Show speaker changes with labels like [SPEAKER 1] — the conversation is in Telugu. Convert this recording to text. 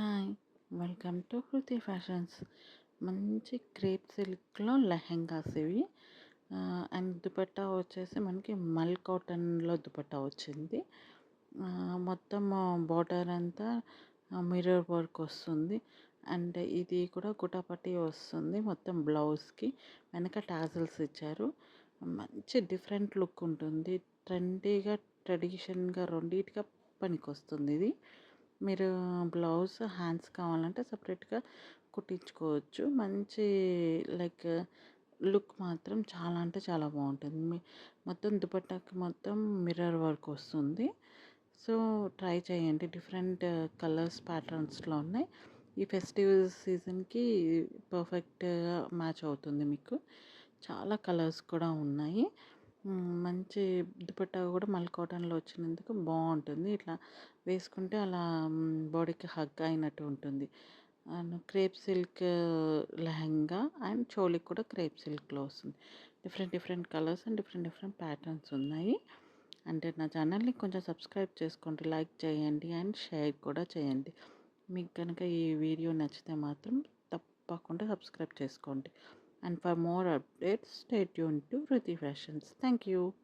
[SPEAKER 1] Hi. Welcome to Kriti fashions. మంచి క్రేప్ సిల్క్లో లెహెంగాస్ ఇవి. అండ్ దుపట్టా వచ్చేసి మనకి మల్ కాటన్లో దుపట్టా వచ్చింది. మొత్తం బార్డర్ అంతా మిర్రర్ వర్క్ వస్తుంది. అండ్ ఇది కూడా గుటాపట్టి వస్తుంది మొత్తం బ్లౌజ్కి. వెనక టాజల్స్ ఇచ్చారు. మంచి డిఫరెంట్ లుక్ ఉంటుంది. ట్రెండీగా ట్రెడిషన్గా రెండింటిగా పనికొస్తుంది ఇది. మీరు బ్లౌజ్ హ్యాండ్స్ కావాలంటే సపరేట్గా కుట్టించుకోవచ్చు. మంచి లైక్ లుక్ మాత్రం చాలా అంటే చాలా బాగుంటుంది. మీ మొత్తం దుపట్టాకి మొత్తం మిర్రర్ వర్క్ వస్తుంది. సో ట్రై చేయండి. డిఫరెంట్ కలర్స్ ప్యాటర్న్స్లో ఉన్నాయి. ఈ ఫెస్టివ్ సీజన్కి పర్ఫెక్ట్గా మ్యాచ్ అవుతుంది మీకు. చాలా కలర్స్ కూడా ఉన్నాయి. మంచి దుపట్టా కూడా మళ్ళీ కాటన్లో వచ్చినందుకు బాగుంటుంది ఇట్లా వేసుకుంటే అలా బాడీకి హగ్ అయినట్టు ఉంటుంది. And crepe silk lehenga and చోలీకి కూడా క్రేప్ సిల్క్లో వస్తుంది. Different different colours and different different patterns ఉన్నాయి. అంటే నా ఛానల్ని కొంచెం సబ్స్క్రైబ్ చేసుకోండి లైక్ చేయండి అండ్ షేర్ కూడా చేయండి. మీకు కనుక ఈ వీడియో నచ్చితే మాత్రం తప్పకుండా సబ్స్క్రైబ్ చేసుకోండి. And for more updates, stay tuned to Ruti Fashions. Thank you.